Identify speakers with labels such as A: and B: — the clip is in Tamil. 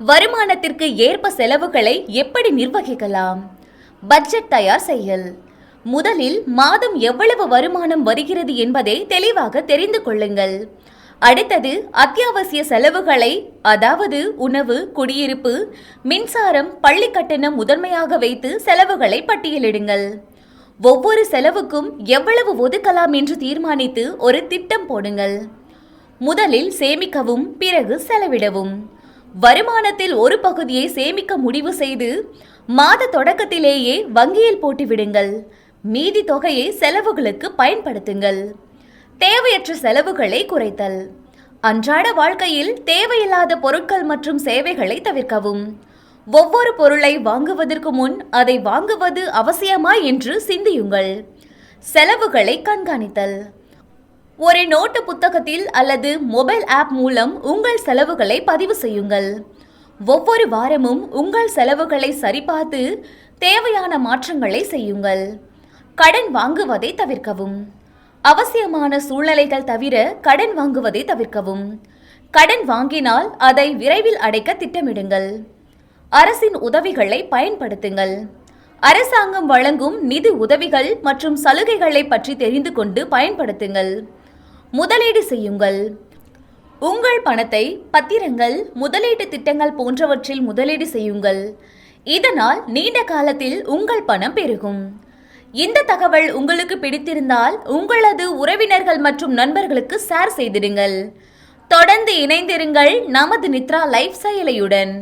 A: வருமானத்திற்கு ஏற்ப செலவுகளை எப்படி நிர்வகிக்கலாம்? பட்ஜெட் தயார் செய்யல். முதலில் மாதம் எவ்வளவு வருமானம் வருகிறது என்பதை தெளிவாக தெரிந்து கொள்ளுங்கள். அடுத்தது அத்தியாவசிய செலவுகளை அதாவது உணவு குடியிருப்பு மின்சாரம் பள்ளி கட்டணம் முதன்மையாக வைத்து செலவுகளை பட்டியலிடுங்கள். ஒவ்வொரு செலவுக்கும் எவ்வளவு ஒதுக்கலாம் என்று தீர்மானித்து ஒரு திட்டம் போடுங்கள். முதலில் சேமிக்கவும் பிறகு செலவிடவும். வருமானத்தில் ஒரு பகுதியை சேமிக்க முடிவு செய்து மாத தொடக்கத்திலேயே வங்கியில் போட்டுவிடுங்கள். மீதி தொகையை செலவுகளுக்கு பயன்படுத்துங்கள். தேவையற்ற செலவுகளை குறைத்தல். அன்றாட வாழ்க்கையில் தேவையில்லாத பொருட்கள் மற்றும் சேவைகளை தவிர்க்கவும். ஒவ்வொரு பொருளை வாங்குவதற்கு முன் அதை வாங்குவது அவசியமா என்று சிந்தியுங்கள். செலவுகளை கண்காணித்தல். ஒரு நோட்டு புத்தகத்தில் அல்லது மொபைல் ஆப் மூலம் உங்கள் செலவுகளை பதிவு செய்யுங்கள். ஒவ்வொரு வாரமும் உங்கள் செலவுகளை சரிபார்த்து தேவையான மாற்றங்களை செய்யுங்கள். கடன் வாங்குவதை தவிர்க்கவும். அவசியமான சூழ்நிலைகள் தவிர கடன் வாங்குவதை தவிர்க்கவும். கடன் வாங்கினால் அதை விரைவில் அடைக்க திட்டமிடுங்கள். அரசின் உதவிகளை பயன்படுத்துங்கள். அரசாங்கம் வழங்கும் நிதி உதவிகள் மற்றும் சலுகைகளை பற்றி தெரிந்து கொண்டு பயன்படுத்துங்கள். முதலீடு செய்யுங்கள். உங்கள் பணத்தை பத்திரங்கள் முதலீட்டு திட்டங்கள் போன்றவற்றில் முதலீடு செய்யுங்கள். இதனால் நீண்ட காலத்தில் உங்கள் பணம் பெருகும். இந்த தகவல் உங்களுக்கு பிடித்திருந்தால் உங்களது உறவினர்கள் மற்றும் நண்பர்களுக்கு ஷேர் செய்திடுங்கள். தொடர்ந்து இணைந்திருங்கள் நமது நித்ரா லைஃப் செயலியுடன்.